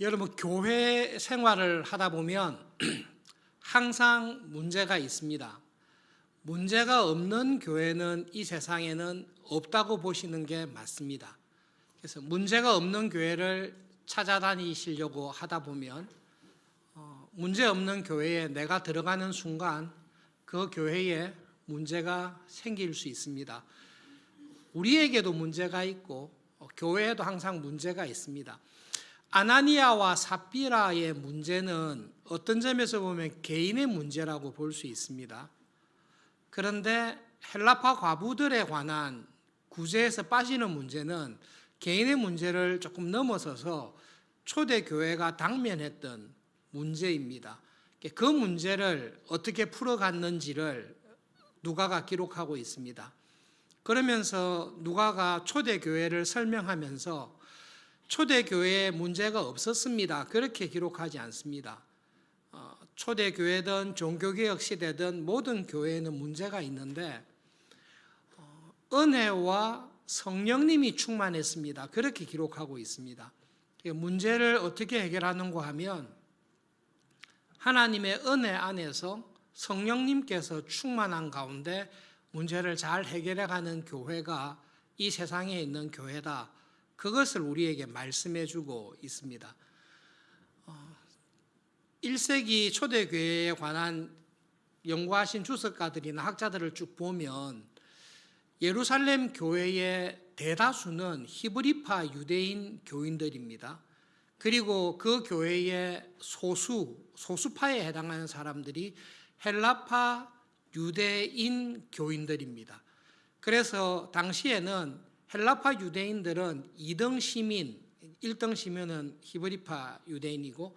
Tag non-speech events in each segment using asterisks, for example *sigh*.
여러분 교회 생활을 하다 보면 *clears throat* 항상 문제가 있습니다. 문제가 없는 교회는 이 세상에는 없다고 보시는 게 맞습니다. 그래서 문제가 없는 교회를 찾아다니시려고 하다 보면 어, 문제 없는 교회에 내가 들어가는 순간 그 교회에 문제가 생길 수 있습니다. 우리에게도 문제가 있고 어, 교회에도 항상 문제가 있습니다. 아나니아와 삽비라의 문제는 어떤 점에서 보면 개인의 문제라고 볼 수 있습니다. 그런데 헬라파 과부들에 관한 구제에서 빠지는 문제는 개인의 문제를 조금 넘어서서 초대 교회가 당면했던 문제입니다. 그 문제를 어떻게 풀어갔는지를 누가가 기록하고 있습니다. 그러면서 누가가 초대 교회를 설명하면서 초대 교회에 문제가 없었습니다. 그렇게 기록하지 않습니다. 어, 초대 교회든 종교개혁 시대든 모든 교회에는 문제가 있는데 어, 은혜와 성령님이 충만했습니다. 그렇게 기록하고 있습니다. 문제를 어떻게 해결하는가 하면 하나님의 은혜 안에서 성령님께서 충만한 가운데 문제를 잘 해결해 가는 교회가 이 세상에 있는 교회다. 그것을 우리에게 말씀해 주고 있습니다. 1세기 초대교회에 관한 연구하신 주석가들이나 학자들을 쭉 보면 예루살렘 교회의 대다수는 히브리파 유대인 교인들입니다. 그리고 그 교회의 소수, 소수파에 해당하는 사람들이 헬라파 유대인 교인들입니다. 그래서 당시에는 헬라파 유대인들은 2등 시민, 1등 시민은 히브리파 유대인이고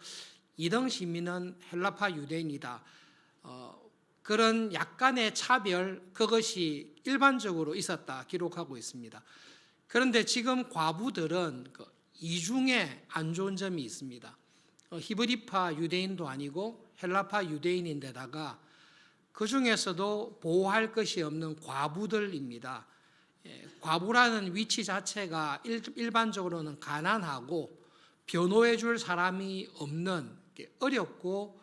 2등 시민은 헬라파 유대인이다. 어, 그런 약간의 차별 그것이 일반적으로 있었다 기록하고 있습니다. 그런데 지금 과부들은 그 이중에 안 좋은 점이 있습니다. 어, 히브리파 유대인도 아니고 헬라파 유대인인데다가 그 중에서도 보호할 것이 없는 과부들입니다. 예, 과부라는 위치 자체가 일, 반적으로는 가난하고 변호해 줄 사람이 없는 어렵고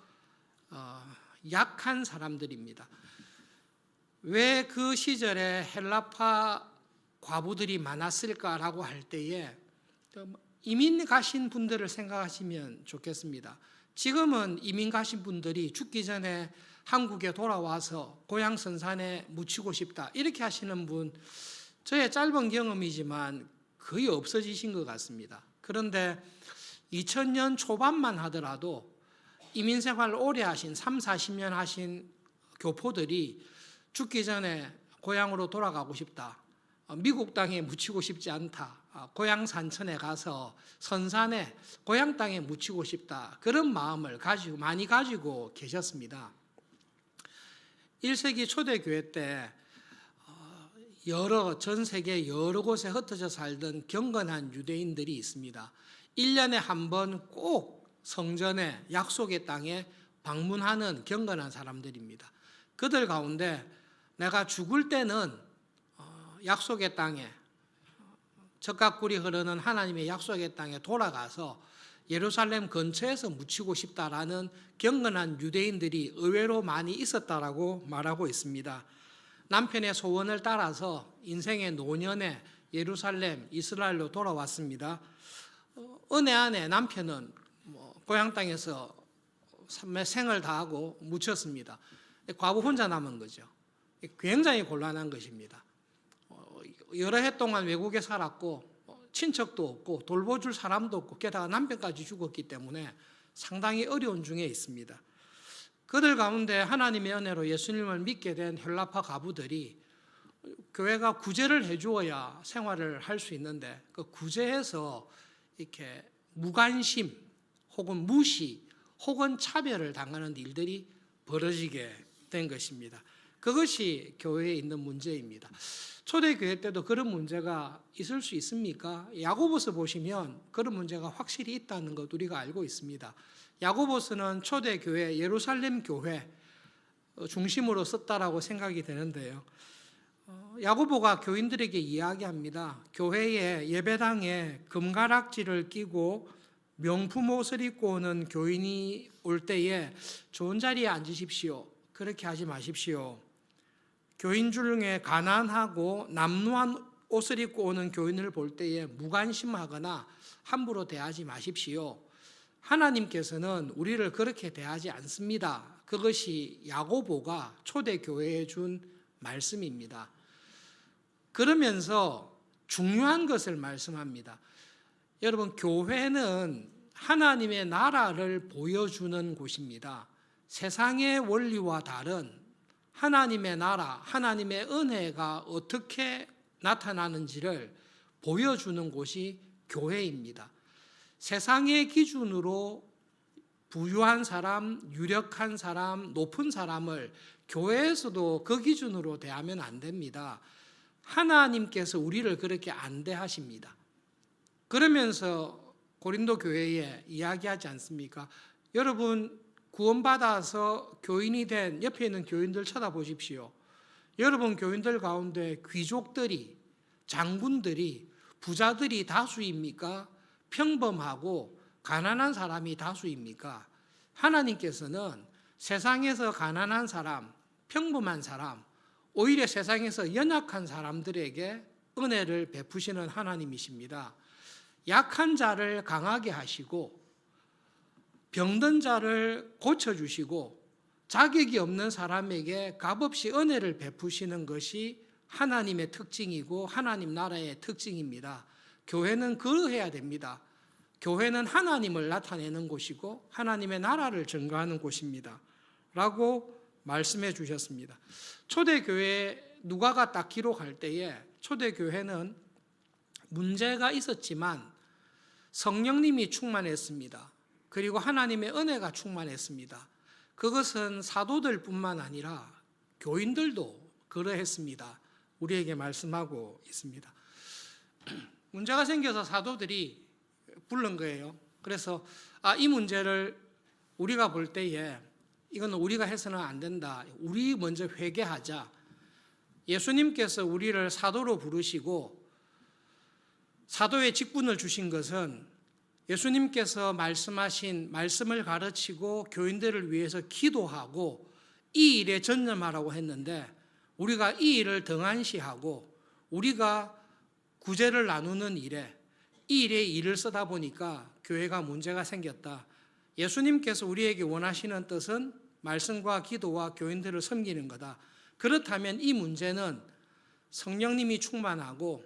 어, 약한 사람들입니다. 왜 그 시절에 헬라파 과부들이 많았을까라고 할 때에 이민 가신 분들을 생각하시면 좋겠습니다. 지금은 이민 가신 분들이 죽기 전에 한국에 돌아와서 고향 선산에 묻히고 싶다 이렇게 하시는 분 저의 짧은 경험이지만 거의 없어지신 것 같습니다. 그런데 2000년 초반만 하더라도 이민 생활을 오래 하신 3, 40년 하신 교포들이 죽기 전에 고향으로 돌아가고 싶다. 어, 미국 땅에 묻히고 싶지 않다. 어, 고향 산천에 가서 선산에 고향 땅에 묻히고 싶다. 그런 마음을 가지고 많이 가지고 계셨습니다. 1세기 초대 교회 때 어, 여러 전 세계 여러 곳에 흩어져 살던 경건한 유대인들이 있습니다. 1년에 한 번 꼭 성전에 약속의 땅에 방문하는 경건한 사람들입니다. 그들 가운데 내가 죽을 때는 어, 약속의 땅에 적각꿀이 흐르는 하나님의 약속의 땅에 돌아가서 예루살렘 근처에서 묻히고 싶다라는 경건한 유대인들이 의외로 많이 있었다라고 말하고 있습니다. 남편의 소원을 따라서 인생의 노년에 예루살렘 이스라엘로 돌아왔습니다. 어, 은혜 안에 남편은 뭐 고향 땅에서 생을 다하고 묻혔습니다. 과부 혼자 남은 거죠. 굉장히 곤란한 것입니다. 어, 여러 해 동안 외국에 살았고 친척도 없고 돌보줄 사람도 없고 게다가 남편까지 죽었기 때문에 상당히 어려운 중에 있습니다. 그들 가운데 하나님의 은혜로 예수님을 믿게 된 헬라파 가부들이 교회가 구제를 해주어야 생활을 할 수 있는데 그 구제해서 이렇게 무관심 혹은 무시 혹은 차별을 당하는 일들이 벌어지게 된 것입니다. 그것이 교회에 있는 문제입니다. 초대교회 때도 그런 문제가 있을 수 있습니까? 야고보서 보시면 그런 문제가 확실히 있다는 것 우리가 알고 있습니다. 야고보서는 초대 교회 예루살렘 교회 중심으로 썼다라고 생각이 되는데요. 어, 야고보가 교인들에게 이야기합니다. 교회에 예배당에 금가락지를 끼고 명품 옷을 입고 오는 교인이 올 때에 좋은 자리에 앉으십시오. 그렇게 하지 마십시오. 교인 중에 가난하고 남루한 옷을 입고 오는 교인을 볼 때에 무관심하거나 함부로 대하지 마십시오. 하나님께서는 우리를 그렇게 대하지 않습니다. 그것이 야고보가 초대 교회에 준 말씀입니다. 그러면서 중요한 것을 말씀합니다. 여러분, 교회는 하나님의 나라를 보여주는 곳입니다. 세상의 원리와 다른 하나님의 나라, 하나님의 은혜가 어떻게 나타나는지를 보여주는 곳이 교회입니다. 세상의 기준으로 부유한 사람, 유력한 사람, 높은 사람을 교회에서도 그 기준으로 대하면 안 됩니다. 하나님께서 우리를 그렇게 안 대하십니다. 그러면서 고린도 교회에 이야기하지 않습니까? 여러분 구원받아서 교인이 된 옆에 있는 교인들 쳐다보십시오. 여러분 교인들 가운데 귀족들이 장군들이 부자들이 다수입니까? 평범하고 가난한 사람이 다수입니까? 하나님께서는 세상에서 가난한 사람, 평범한 사람, 오히려 세상에서 연약한 사람들에게 은혜를 베푸시는 하나님이십니다. 약한 자를 강하게 하시고 병든 자를 고쳐 주시고 자격이 없는 사람에게 값없이 은혜를 베푸시는 것이 하나님의 특징이고 하나님 나라의 특징입니다. 교회는 그러해야 됩니다. 교회는 하나님을 나타내는 곳이고 하나님의 나라를 증거하는 곳입니다. 라고 말씀해 주셨습니다. 초대교회 누가가 딱 기록할 때에 초대교회는 문제가 있었지만 성령님이 충만했습니다. 그리고 하나님의 은혜가 충만했습니다. 그것은 사도들 뿐만 아니라 교인들도 그러했습니다. 우리에게 말씀하고 있습니다. 문제가 생겨서 사도들이 부른 거예요. 그래서 아, 이 문제를 우리가 볼 때에 이건 우리가 해서는 안 된다. 우리 먼저 회개하자. 예수님께서 우리를 사도로 부르시고 사도의 직분을 주신 것은 예수님께서 말씀하신 말씀을 가르치고 교인들을 위해서 기도하고 이 일에 전념하라고 했는데 우리가 이 일을 등한시하고 우리가 구제를 나누는 일에 이 일에 일을 쓰다 보니까 교회가 문제가 생겼다. 예수님께서 우리에게 원하시는 뜻은 말씀과 기도와 교인들을 섬기는 거다. 그렇다면 이 문제는 성령님이 충만하고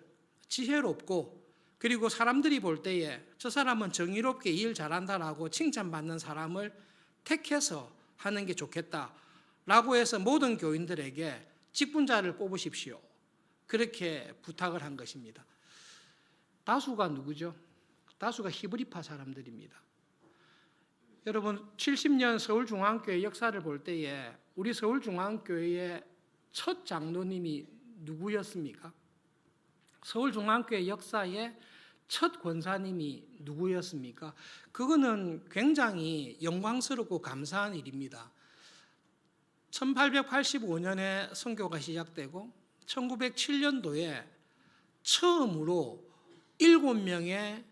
지혜롭고 그리고 사람들이 볼 때에 저 사람은 정의롭게 일 잘한다라고 칭찬받는 사람을 택해서 하는 게 좋겠다 라고 해서 모든 교인들에게 직분자를 뽑으십시오. 그렇게 부탁을 한 것입니다. 다수가 누구죠? 다수가 히브리파 사람들입니다. 여러분 70년 서울중앙교회 역사를 볼 때에 우리 서울중앙교회의 첫 장로님이 누구였습니까? 서울중앙교회 역사의 첫 권사님이 누구였습니까? 그거는 굉장히 영광스럽고 감사한 일입니다. 1885년에 선교가 시작되고 1907년도에 처음으로 일곱 명의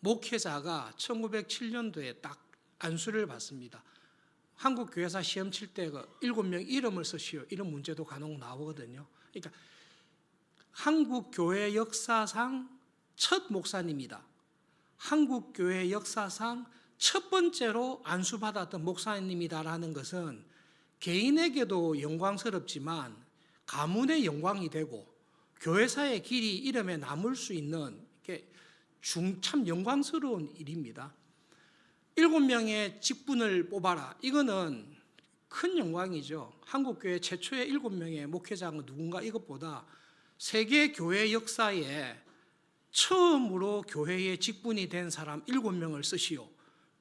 목회자가 1907년도에 딱 안수를 받습니다. 한국 교회사 시험 칠때그 일곱 명 이름을 쓰시오 이런 문제도 간혹 나오거든요. 그러니까 한국 교회 역사상 첫 목사님이다. 한국 교회 역사상 첫 번째로 안수 받았던 목사님이다라는 것은 개인에게도 영광스럽지만 가문의 영광이 되고 교회사의 길이 이름에 남을 수 있는 참 영광스러운 일입니다. 일곱 명의 직분을 뽑아라. 이거는 큰 영광이죠. 한국 교회 최초의 일곱 명의 목회자가 누군가 이것보다 세계 교회 역사에 처음으로 교회의 직분이 된 사람 일곱 명을 쓰시오.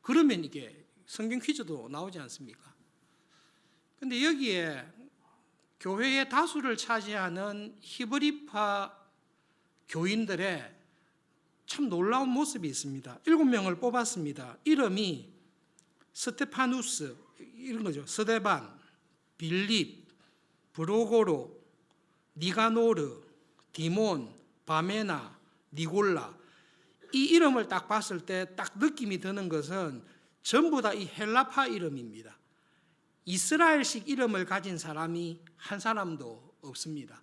그러면 이게 성경 퀴즈도 나오지 않습니까? 근데 여기에 교회의 다수를 차지하는 히브리파 교인들의 참 놀라운 모습이 있습니다. 일곱 명을 뽑았습니다. 이름이 스테파누스 이런 거죠. 스데반, 빌립, 브로고로, 니가노르, 디몬, 바메나, 니골라 이 이름을 딱 봤을 때 딱 느낌이 드는 것은 전부 다 이 헬라파 이름입니다. 이스라엘식 이름을 가진 사람이 한 사람도 없습니다.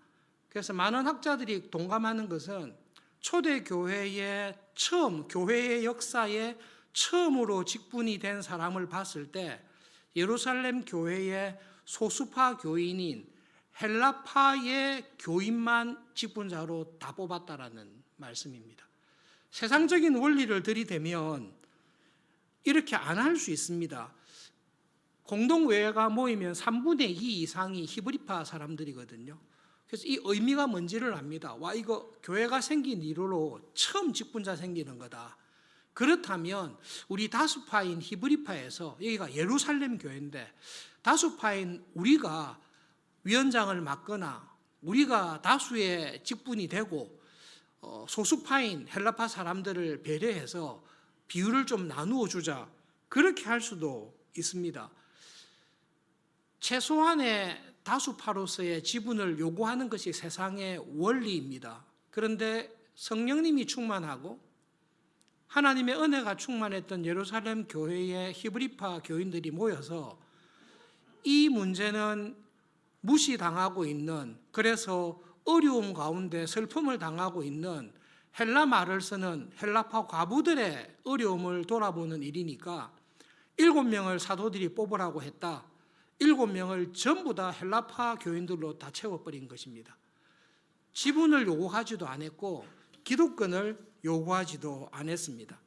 그래서 많은 학자들이 동감하는 것은 초대 교회의 처음 교회의 역사에 처음으로 직분이 된 사람을 봤을 때 예루살렘 교회의 소수파 교인인 헬라파의 교인만 직분자로 다 뽑았다라는 말씀입니다. 세상적인 원리를 들이대면 이렇게 안 할 수 있습니다. 공동회가 모이면 3분의 2 이상이 히브리파 사람들이거든요. 그래서 이 의미가 뭔지를 압니다. 와, 이거 교회가 생긴 이후로 처음 직분자 생기는 거다. 그렇다면 우리 다수파인 히브리파에서 여기가 예루살렘 교회인데 다수파인 우리가 위원장을 맡거나 우리가 다수의 직분이 되고 어, 소수파인 헬라파 사람들을 배려해서 비율을 좀 나누어 주자 그렇게 할 수도 있습니다. 최소한의 다수파로서의 지분을 요구하는 것이 세상의 원리입니다. 그런데 성령님이 충만하고 하나님의 은혜가 충만했던 예루살렘 교회의 히브리파 교인들이 모여서 이 문제는 무시당하고 있는 그래서 어려움 가운데 슬픔을 당하고 있는 헬라 말을 쓰는 헬라파 과부들의 어려움을 돌아보는 일이니까 일곱 명을 사도들이 뽑으라고 했다. 일곱 명을 전부 다 헬라파 교인들로 다 채워버린 것입니다. 지분을 요구하지도 않았고 기독권을 요구하지도 않았습니다.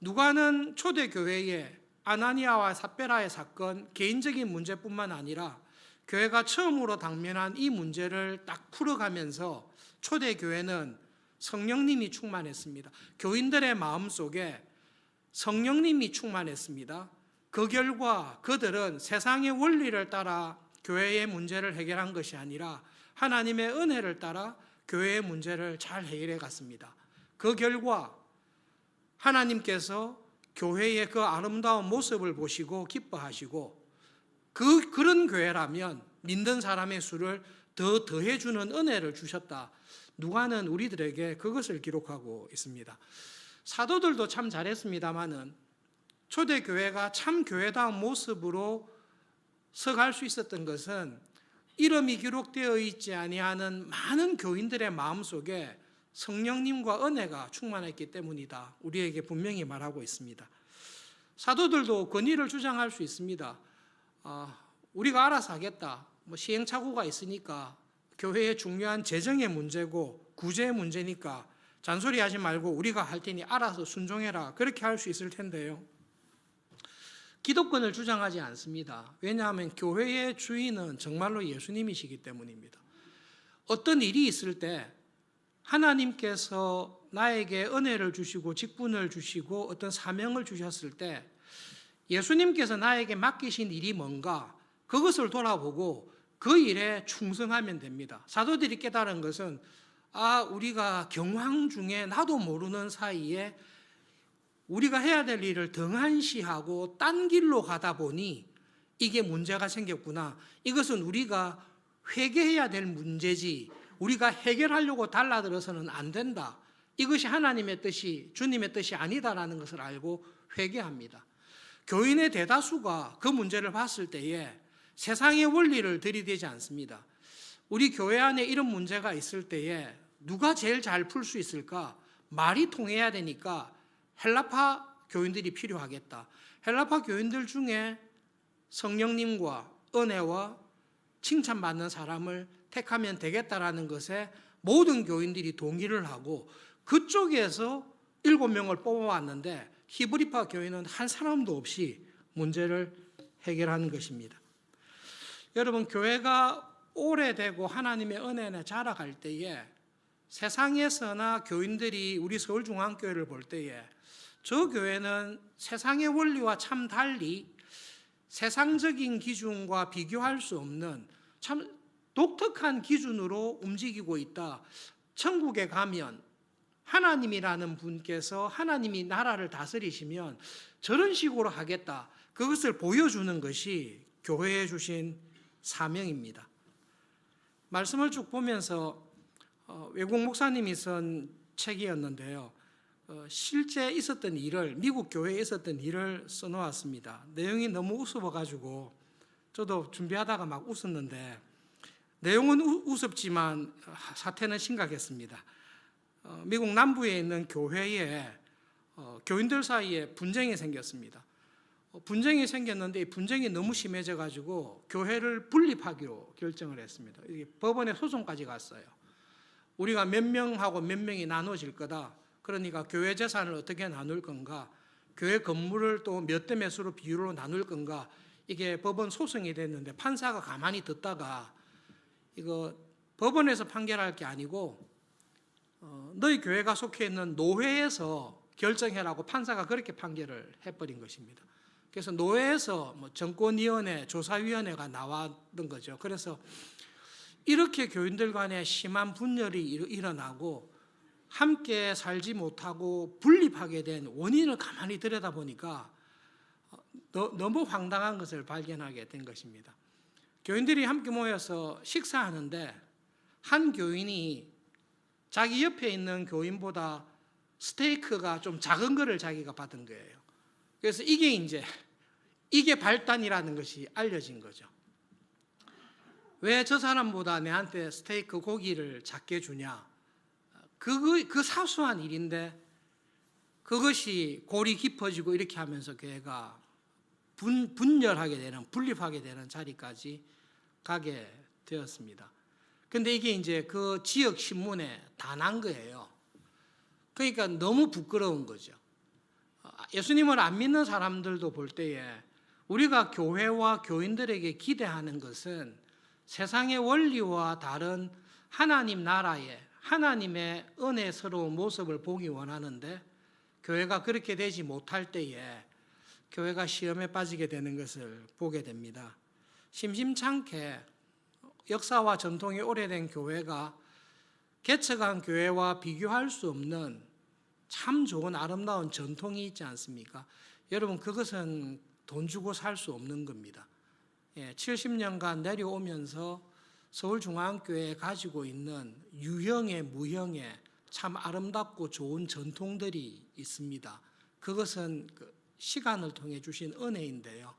누가는 초대교회의 아나니아와 삽베라의 사건 개인적인 문제뿐만 아니라 교회가 처음으로 당면한 이 문제를 딱 풀어가면서 초대교회는 성령님이 충만했습니다. 교인들의 마음 속에 성령님이 충만했습니다. 그 결과 그들은 세상의 원리를 따라 교회의 문제를 해결한 것이 아니라 하나님의 은혜를 따라 교회의 문제를 잘 해결해 갔습니다. 그 결과 하나님께서 교회의 그 아름다운 모습을 보시고 기뻐하시고 그 그런 교회라면 믿는 사람의 수를 더 더해 주는 은혜를 주셨다. 누가는 우리들에게 그것을 기록하고 있습니다. 사도들도 참 잘했습니다만은 초대 교회가 참 교회다운 모습으로 서갈 수 있었던 것은 이름이 기록되어 있지 아니하는 많은 교인들의 마음 속에 성령님과 은혜가 충만했기 때문이다. 우리에게 분명히 말하고 있습니다. 사도들도 권위를 주장할 수 있습니다. 아, 우리가 알아서 하겠다. 뭐 시행착오가 있으니까 교회의 중요한 재정의 문제고 구제의 문제니까 잔소리하지 말고 우리가 할 테니 알아서 순종해라. 그렇게 할 수 있을 텐데요. 기독권을 주장하지 않습니다. 왜냐하면 교회의 주인은 정말로 예수님이시기 때문입니다. 어떤 일이 있을 때 하나님께서 나에게 은혜를 주시고 직분을 주시고 어떤 사명을 주셨을 때 예수님께서 나에게 맡기신 일이 뭔가 그것을 돌아보고 그 일에 충성하면 됩니다. 사도들이 깨달은 것은 아, 우리가 경황 중에 나도 모르는 사이에 우리가 해야 될 일을 등한시하고 딴 길로 가다 보니 이게 문제가 생겼구나. 이것은 우리가 회개해야 될 문제지 우리가 해결하려고 달라들어서는 안 된다. 이것이 하나님의 뜻이 주님의 뜻이 아니다라는 것을 알고 회개합니다. 교인의 대다수가 그 문제를 봤을 때에 세상의 원리를 들이대지 않습니다. 우리 교회 안에 이런 문제가 있을 때에 누가 제일 잘 풀 수 있을까? 말이 통해야 되니까 헬라파 교인들이 필요하겠다. 헬라파 교인들 중에 성령님과 은혜와 칭찬받는 사람을 택하면 되겠다라는 것에 모든 교인들이 동의를 하고 그쪽에서 일곱 명을 뽑아왔는데 히브리파 교인은 한 사람도 없이 문제를 해결하는 것입니다. 여러분 교회가 오래되고 하나님의 은혜에 자라갈 때에 세상에서나 교인들이 우리 서울중앙교회를 볼 때에 저 교회는 세상의 원리와 참 달리 세상적인 기준과 비교할 수 없는 참 독특한 기준으로 움직이고 있다. 천국에 가면 하나님이라는 분께서 하나님이 나라를 다스리시면 저런 식으로 하겠다. 그것을 보여주는 것이 교회에 주신 사명입니다. 말씀을 쭉 보면서 어, 외국 목사님이 쓴 책이었는데요. 어, 실제 있었던 일을 미국 교회에 있었던 일을 써놓았습니다. 내용이 너무 우스워가지고 저도 준비하다가 막 웃었는데 내용은 우, 우습지만 사태는 심각했습니다. 어, 미국 남부에 있는 교회에 어, 교인들 사이에 분쟁이 생겼습니다. 어, 분쟁이 생겼는데 이 분쟁이 너무 심해져 가지고 교회를 분립하기로 결정을 했습니다. 법원에 소송까지 갔어요. 우리가 몇 명하고 몇 명이 나눠질 거다. 그러니까 교회 재산을 어떻게 나눌 건가? 교회 건물을 또 몇 대 몇으로 비율로 나눌 건가? 이게 법원 소송이 됐는데 판사가 가만히 듣다가 이거 법원에서 판결할 게 아니고 어, 너희 교회가 속해 있는 노회에서 결정해라고 판사가 그렇게 판결을 해버린 것입니다. 그래서 노회에서 뭐 정권위원회, 조사위원회가 나왔던 거죠. 그래서 이렇게 교인들 간에 심한 분열이 일- 일어나고 함께 살지 못하고 분립하게 된 원인을 가만히 들여다보니까 어, 너- 너무 황당한 것을 발견하게 된 것입니다. 교인들이 함께 모여서 식사하는데 한 교인이 자기 옆에 있는 교인보다 스테이크가 좀 작은 거를 자기가 받은 거예요. 그래서 이게 이제 이게 발단이라는 것이 알려진 거죠. 왜 저 사람보다 내한테 스테이크 고기를 작게 주냐? 그, 그 사소한 일인데 그것이 골이 깊어지고 이렇게 하면서 교회가 분, 분열하게 되는, 분립하게 되는 자리까지 가게 되었습니다. 근데 이게 이제 그 지역 신문에 다 난 거예요. 그러니까 너무 부끄러운 거죠. 예수님을 안 믿는 사람들도 볼 때에 우리가 교회와 교인들에게 기대하는 것은 세상의 원리와 다른 하나님 나라의 하나님의 은혜스러운 모습을 보기 원하는데 교회가 그렇게 되지 못할 때에 교회가 시험에 빠지게 되는 것을 보게 됩니다. 심심찮게 역사와 전통이 오래된 교회가 개척한 교회와 비교할 수 없는 참 좋은 아름다운 전통이 있지 않습니까? 여러분 그것은 돈 주고 살 수 없는 겁니다. 예, 70년간 내려오면서 서울중앙교회에 가지고 있는 유형의 무형의 참 아름답고 좋은 전통들이 있습니다. 그것은 그 시간을 통해 주신 은혜인데요.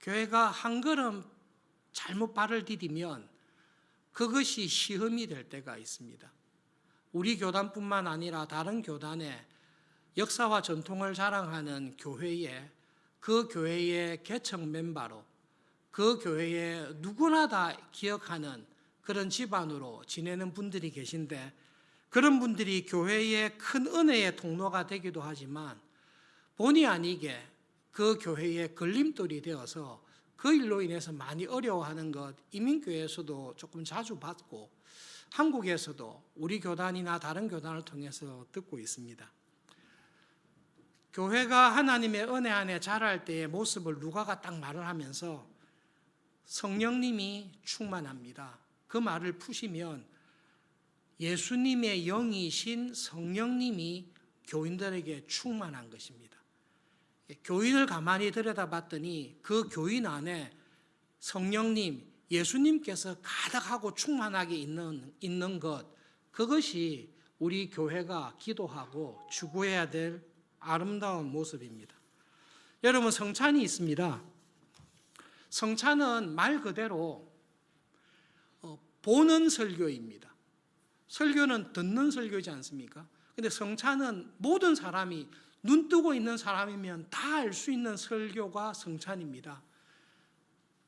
교회가 한 걸음 잘못 발을 디디면 그것이 시험이 될 때가 있습니다. 우리 교단뿐만 아니라 다른 교단의 역사와 전통을 자랑하는 교회에 그 교회의 개척 멤버로 그 교회에 누구나 다 기억하는 그런 집안으로 지내는 분들이 계신데 그런 분들이 교회의 큰 은혜의 통로가 되기도 하지만 본의 아니게 그 교회의 걸림돌이 되어서 그 일로 인해서 많이 어려워하는 것 이민교회에서도 조금 자주 봤고 한국에서도 우리 교단이나 다른 교단을 통해서 듣고 있습니다. 교회가 하나님의 은혜 안에 자랄 때의 모습을 누가가 딱 말을 하면서 성령님이 충만합니다. 그 말을 푸시면 예수님의 영이신 성령님이 교인들에게 충만한 것입니다. 교인을 가만히 들여다봤더니 그 교인 안에 성령님, 예수님께서 가득하고 충만하게 있는, 있는 것, 그것이 우리 교회가 기도하고 추구해야 될 아름다운 모습입니다. 여러분, 성찬이 있습니다. 성찬은 말 그대로 어, 보는 설교입니다. 설교는 듣는 설교지 않습니까? 근데 성찬은 모든 사람이 눈 뜨고 있는 사람이면 다 알 수 있는 설교가 성찬입니다.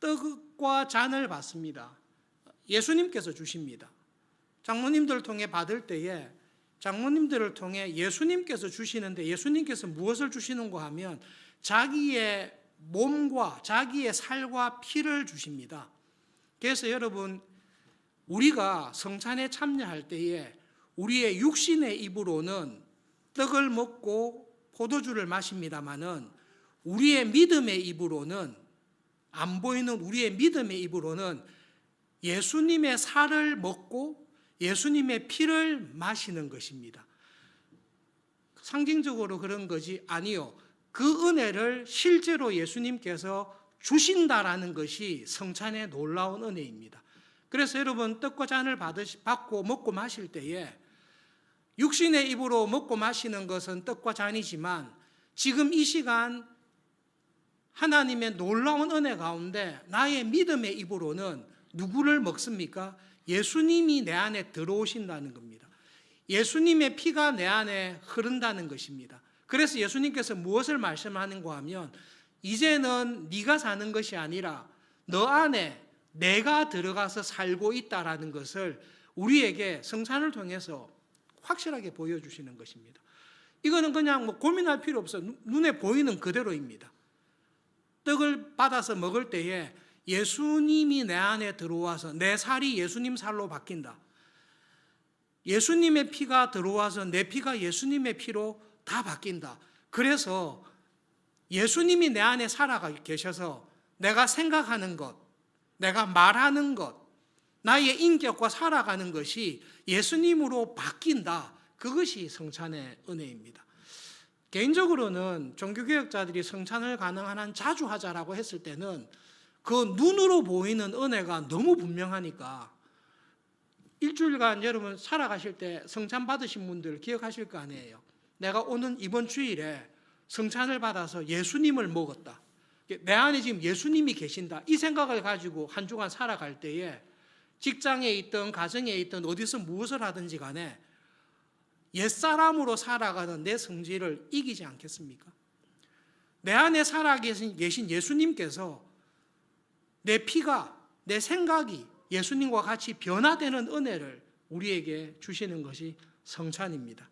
떡과 잔을 받습니다. 예수님께서 주십니다. 장로님들 통해 받을 때에 장로님들을 통해 예수님께서 주시는데 예수님께서 무엇을 주시는가 하면 자기의 몸과 자기의 살과 피를 주십니다. 그래서 여러분 우리가 성찬에 참여할 때에 우리의 육신의 입으로는 떡을 먹고 포도주를 마십니다마는 우리의 믿음의 입으로는 안 보이는 우리의 믿음의 입으로는 예수님의 살을 먹고 예수님의 피를 마시는 것입니다. 상징적으로 그런 거지 아니요. 그 은혜를 실제로 예수님께서 주신다라는 것이 성찬의 놀라운 은혜입니다. 그래서 여러분 떡과 잔을 받으시, 받고 먹고 마실 때에 육신의 입으로 먹고 마시는 것은 떡과 잔이지만 지금 이 시간 하나님의 놀라운 은혜 가운데 나의 믿음의 입으로는 누구를 먹습니까? 예수님이 내 안에 들어오신다는 겁니다. 예수님의 피가 내 안에 흐른다는 것입니다. 그래서 예수님께서 무엇을 말씀하는가 하면 이제는 네가 사는 것이 아니라 너 안에 내가 들어가서 살고 있다라는 것을 우리에게 성찬을 통해서 확실하게 보여주시는 것입니다. 이거는 그냥 뭐 고민할 필요 없어. 눈- 눈에 보이는 그대로입니다. 떡을 받아서 먹을 때에 예수님이 내 안에 들어와서 내 살이 예수님 살로 바뀐다. 예수님의 피가 들어와서 내 피가 예수님의 피로 다 바뀐다. 그래서 예수님이 내 안에 살아가 계셔서 내가 생각하는 것, 내가 말하는 것, 나의 인격과 살아가는 것이 예수님으로 바뀐다. 그것이 성찬의 은혜입니다. 개인적으로는 종교개혁자들이 성찬을 가능한 한 자주 하자라고 했을 때는 그 눈으로 보이는 은혜가 너무 분명하니까 일주일간 여러분 살아가실 때 성찬 받으신 분들 기억하실 거 아니에요. 내가 오는 이번 주일에 성찬을 받아서 예수님을 먹었다. 내 안에 지금 예수님이 계신다. 이 생각을 가지고 한 주간 살아갈 때에 직장에 있든 가정에 있든 어디서 무엇을 하든지 간에 옛사람으로 살아가는 내 성질을 이기지 않겠습니까? 내 안에 살아계신 계신 예수님께서 내 피가, 내 생각이 예수님과 같이 변화되는 은혜를 우리에게 주시는 것이 성찬입니다.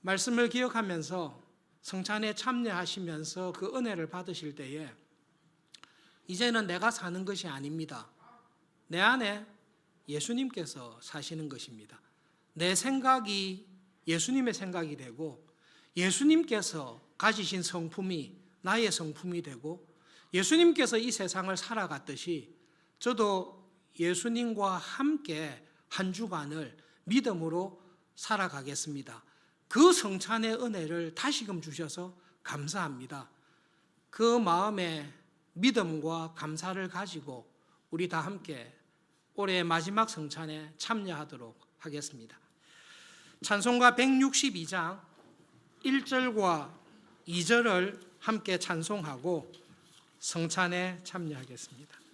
말씀을 기억하면서 성찬에 참여하시면서 그 은혜를 받으실 때에 이제는 내가 사는 것이 아닙니다. 내 안에 예수님께서 사시는 것입니다. 내 생각이 예수님의 생각이 되고 예수님께서 가지신 성품이 나의 성품이 되고 예수님께서 이 세상을 살아갔듯이 저도 예수님과 함께 한 주간을 믿음으로 살아가겠습니다. 그 성찬의 은혜를 다시금 주셔서 감사합니다. 그 마음에 믿음과 감사를 가지고 우리 다 함께 올해 마지막 성찬에 참여하도록 하겠습니다. 찬송가 162장 1절과 2절을 함께 찬송하고 성찬에 참여하겠습니다.